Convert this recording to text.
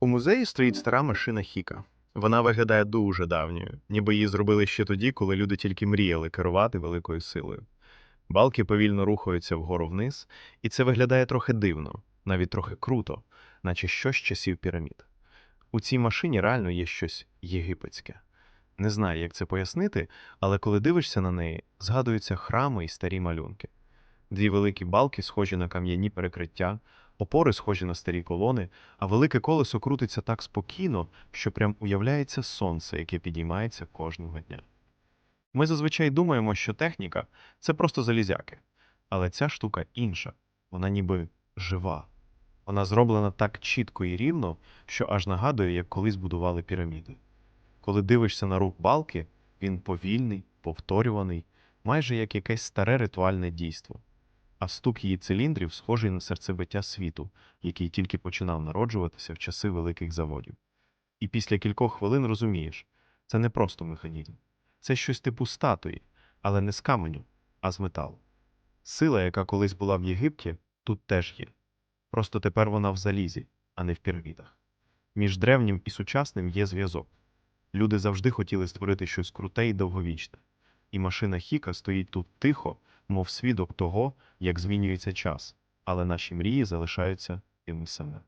У музеї стоїть стара машина Хіка. Вона виглядає дуже давньою, ніби її зробили ще тоді, коли люди тільки мріяли керувати великою силою. Балки повільно рухаються вгору вниз, і це виглядає трохи дивно, навіть трохи круто, наче щось часів пірамід. У цій машині реально є щось єгипетське. Не знаю, як це пояснити, але коли дивишся на неї, згадуються храми і старі малюнки. Дві великі балки схожі на кам'яні перекриття, опори схожі на старі колони, а велике колесо крутиться так спокійно, що прям уявляється сонце, яке підіймається кожного дня. Ми зазвичай думаємо, що техніка це просто залізяки, але ця штука інша, вона ніби жива. Вона зроблена так чітко і рівно, що аж нагадує, як колись будували піраміди. Коли дивишся на рух балки, він повільний, повторюваний, майже як якесь старе ритуальне дійство. А стук її циліндрів схожий на серцебиття світу, який тільки починав народжуватися в часи великих заводів. І після кількох хвилин розумієш, це не просто механізм, це щось типу статуї, але не з каменю, а з металу. Сила, яка колись була в Єгипті, тут теж є. Просто тепер вона в залізі, а не в пірамідах. Між древнім і сучасним є зв'язок. Люди завжди хотіли створити щось круте і довговічне. І машина Хіка стоїть тут тихо, мов свідок того, як змінюється час, але наші мрії залишаються тими самими.